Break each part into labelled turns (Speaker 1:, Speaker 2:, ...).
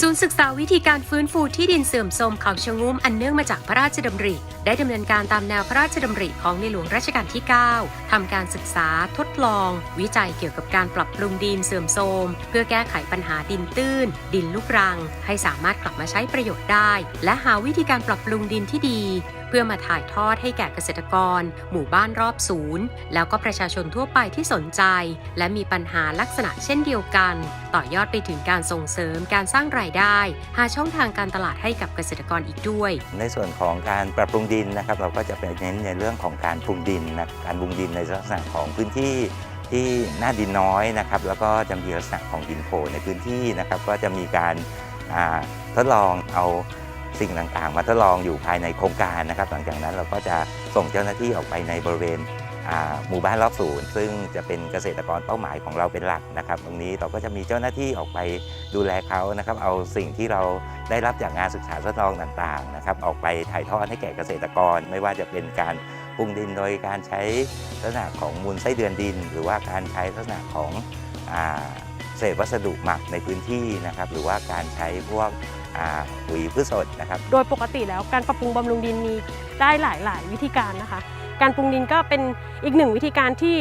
Speaker 1: ศูนย์ศึกษาวิธีการฟื้นฟูที่ดินเสื่อมโทรมเขาชะงุ้มอันเนื่องมาจากพระราชดำริ ได้ดำเนินการตามแนวพระราชดำริของในหลวงรัชกาลที่ 9ทำการศึกษาทดลอง วิจัยเกี่ยวกับการปรับปรุงดินเสื่อมโทรมเพื่อแก้ไขปัญหาดินตื้น ดินลูกรัง ให้สามารถกลับมาใช้ประโยชน์ได้ และหาวิธีการปรับปรุงดินที่ดี เพื่อมาถ่ายทอดให้แก่เกษตรกร หมู่บ้านรอบศูนย์แล้วก็ประชาชนทั่วไปที่สนใจ และมีปัญหาลักษณะเช่นเดียวกัน ต่อยอดไปถึงการส่งเสริมการสร้างรายได้ หาช่องทางการตลาดให้กับเกษตรกรอีกด้วย
Speaker 2: ในส่วนของการปรับปรุงดินนะครับ เราก็จะไปเน้นในเรื่องของการปรุงดินนะการปรุงดินในลักษณะของพื้นที่ที่หน้าดินน้อยนะครับ แล้วก็จะมีลักษณะของดินโผล่ในพื้นที่นะครับ ก็จะมีการทดลองเอาสิ่งต่างๆ มาทดลองอยู่ภายในโครงการนะครับ หลังจากนั้นเราก็จะส่งเจ้าหน้าที่ออกไปในบริเวณ หมู่บ้านรอบศูนย์ซึ่งจะเป็นเกษตรกรเป้าหมายของเราเป็นหลักนะครับ ตรงนี้เราก็จะมีเจ้าหน้าที่ออกไปดูแลเขานะครับ เอาสิ่งที่เราได้รับจากงานศึกษาทดลองต่างๆนะครับออกไปถ่ายทอดให้แก่เกษตรกร ไม่ว่าจะเป็นการปรุงดินโดยการใช้ลักษณะของมูลไส้เดือนดิน หรือว่าการใช้ลักษณะของอเศษวัสดุหมักในพื้นที่นะครับ หรือว่าการใช้พวกปุ๋ยพืชสดนะครับ
Speaker 3: โดยปกติแล้วการปรับปรุงบำรุงดินมีได้หลายหลายวิธีการนะคะ การปรุงดินก็เป็นอีกหนึ่งวิธีการที่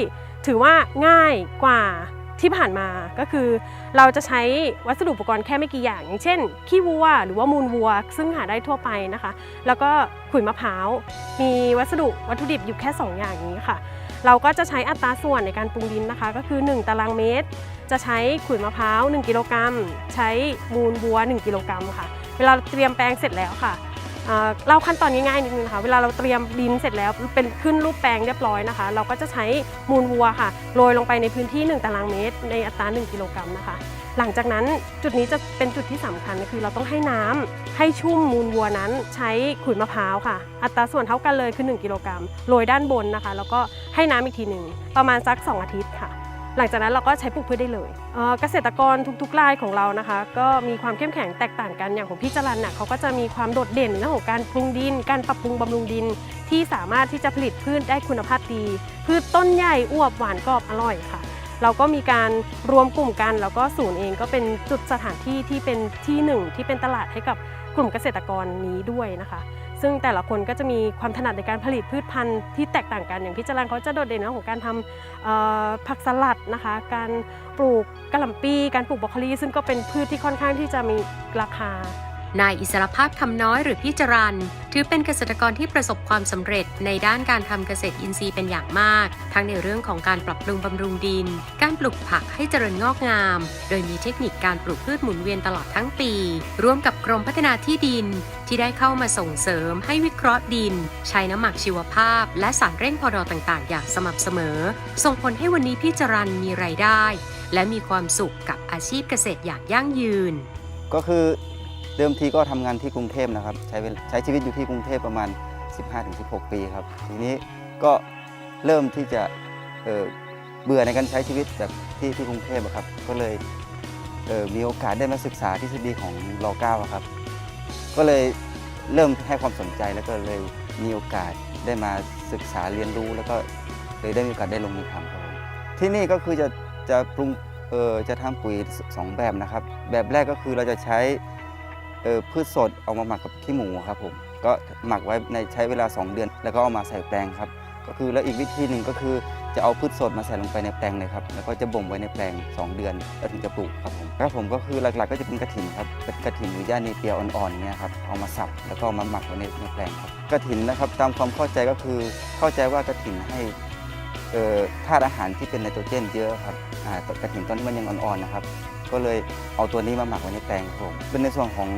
Speaker 3: ถือว่าง่ายกว่าที่ผ่านมาก็คือ เราจะใช้วัสดุอุปกรณ์แค่ไม่กี่อย่าง อย่างเช่น ขี้วัว หรือว่ามูลวัว ซึ่งหาได้ทั่วไปนะคะ แล้วก็ขุยมะพร้าว มีวัสดุวัตถุดิบอยู่แค่ 2 อย่างนี้ค่ะ เราก็จะใช้อัตราส่วนในการปรุงดินนะคะ ก็คือ 1 ตารางเมตร จะใช้ขุยมะพร้าว 1 กิโลกรัม ใช้มูลวัว 1 กิโลกรัมค่ะ เวลาเตรียมแปลงเสร็จแล้วค่ะ เล่าขั้นตอนง่ายๆนิดนึงค่ะเวลาเราเตรียมดินเสร็จแล้วเป็นขึ้นรูปแปลงเรียบร้อยนะคะ เราก็จะใช้มูลวัวค่ะโรยลงไปในพื้นที่ 1 ตารางเมตร ในอัตรา 1 กิโลกรัมนะคะ หลังจากนั้นจุดนี้จะเป็นจุดที่สำคัญคือเราต้องให้น้ำให้ชุ่มมูลวัวนั้นใช้ขุยมะพร้าวค่ะ อัตราส่วนเท่ากันเลยคือ 1 กิโลกรัมโรยด้านบนนะคะ แล้วก็ให้น้ำอีกทีหนึ่งประมาณสัก 2 อาทิตย์ค่ะ หลังจากนั้นเราก็ใช้ปลูกพืชได้เลย เกษตรกรทุกๆรายของเรานะคะ ก็มีความเข้มแข็งแตกต่างกันอย่างของพี่จรันน่ะเขาก็จะมีความโดดเด่นเรื่องของการปรุงดิน การปรับปรุงบำรุงดิน ที่สามารถที่จะผลิตพืชได้คุณภาพดี พืชต้นใหญ่อวบหวานกรอบอร่อยค่ะ เราก็มีการรวมกลุ่มกัน แล้วก็ศูนย์เองก็เป็นจุดสถานที่ที่เป็นที่หนึ่งที่เป็นตลาดให้กับกลุ่มเกษตรกรนี้ด้วยนะคะ ซึ่งแต่ละคนก็จะมีความถนัดในการผลิตพืชพันธุ์ที่แตกต่างกันอย่างพี่จรันเขาจะโดดเด่นในเรื่องของการทำผักสลัดนะคะ การปลูกกระหล่ำปีการปลูกบรอกโคลีซึ่งก็เป็นพืชที่ค่อนข้างที่จะมีราคา
Speaker 1: นายอิสรภาพคำน้อยหรือพี่จรันถือเป็นเกษตรกรที่ประสบความสำเร็จในด้านการทำเกษตรอินทรีย์เป็นอย่างมาก ทั้งในเรื่องของการปรับปรุงบำรุงดิน การปลูกผักให้เจริญงอกงาม โดยมีเทคนิคการปลูกพืชหมุนเวียนตลอดทั้งปี ร่วมกับกรมพัฒนาที่ดิน ที่ได้เข้ามาส่งเสริมให้วิเคราะห์ดิน ใช้น้ำหมักชีวภาพ และสารเร่งพอดอต่าง ๆ อย่างสม่ำเสมอ ส่งผลให้วันนี้พี่จรันมีรายได้ และมีความสุขกับอาชีพเกษตรอย่างยั่งยืน
Speaker 4: ก็คือ เดิมทีก็ทำงานที่กรุงเทพนะครับ ใช้ใช้ชีวิตอยู่ที่กรุงเทพประมาณ 15-16 ปีครับ ทีนี้ก็เริ่มที่จะเเบื่อในการใช้ชีวิตแบบที่ที่กรุงเทพอะครับ ก็เลยเมีโอกาสได้มาศึกษาทฤษฎีของรอเก้าครับ ก็เลยเริ่มให้ความสนใจแล้วก็เลยมีโอกาสได้มาศึกษาเรียนรู้ แล้วก็เลยได้มีโอกาสได้ลงมือทำครับที่นี่ก็คือจะจะปรุงเออจะทำปุ๋ยสองแบบนะครับ แบบแรกก็คือเราจะใช้ พืชสดเอามาหมักกับขี้หมูครับผมก็หมักไว้ในใช้เวลา 2 เดือน แล้วก็เอามาใส่แปลงครับ ก็คือแล้วอีกวิธีหนึ่งก็คือจะเอาพืชสดมาใส่ลงไปในแปลงเลยครับแล้วก็จะบ่มไว้ในแปลง 2 เดือนแล้วถึงจะปลูกครับผมครับผมก็คือหลักๆก็จะเป็นกระถินครับเป็นกระถินหรือย่าเนเปียอ่อนๆเนี่ยครับเอามาสับแล้วก็เอามาหมักไว้ในในแปลงครับกระถินนะครับตามความเข้าใจก็คือเข้าใจว่ากระถินให้ธาตุอาหารที่เป็นไนโตรเจนเยอะครับกระถินตอนที่มันยังอ่อนๆนะครับ ก็เลยเอาตัวนี้มาหมักไว้ในแปลงครับผมเป็นในส่วนของ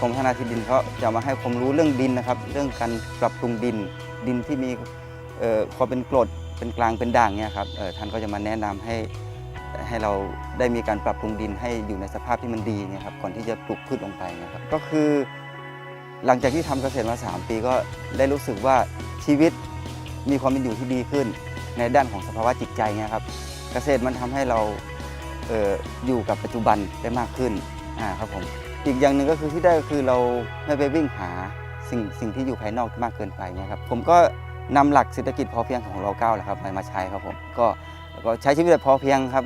Speaker 4: กรมพัฒนาที่ดินเขาจะมาให้ความรู้เรื่องดินนะครับ เรื่องการปรับปรุงดิน ดินที่มีเอ่อความเป็นกรดเป็นกลางเป็นด่างเนี่ยครับท่านก็จะมาแนะนำให้ให้เราได้มีการปรับปรุงดินให้อยู่ในสภาพที่มันดีเนี่ยครับก่อนที่จะปลูกพืชลงไปนะครับก็คือ หลังจากที่ทำเกษตรมา 3 ปีก็ได้รู้สึกว่าชีวิตมีความเป็นอยู่ที่ดีขึ้น ในด้านของสภาวะจิตใจเนี่ยครับเกษตรมันทำให้เรา อออยู่กับปัจจุบันได้มากขึ้นอ่าครับผมอีกอย่างหนึ่งก็คือที่ได้ก็คือเราไม่ไปวิ่งหาสิ่งสิ่งที่อยู่ภายนอกมากเกินไปเนี่ยครับผมก็นำหลักเศรษฐกิจพอเพียงของเราเก้าแหละครับมามาใช้ครับผมก็ก็ใช้ชีวิตแบบพอเพียงครับ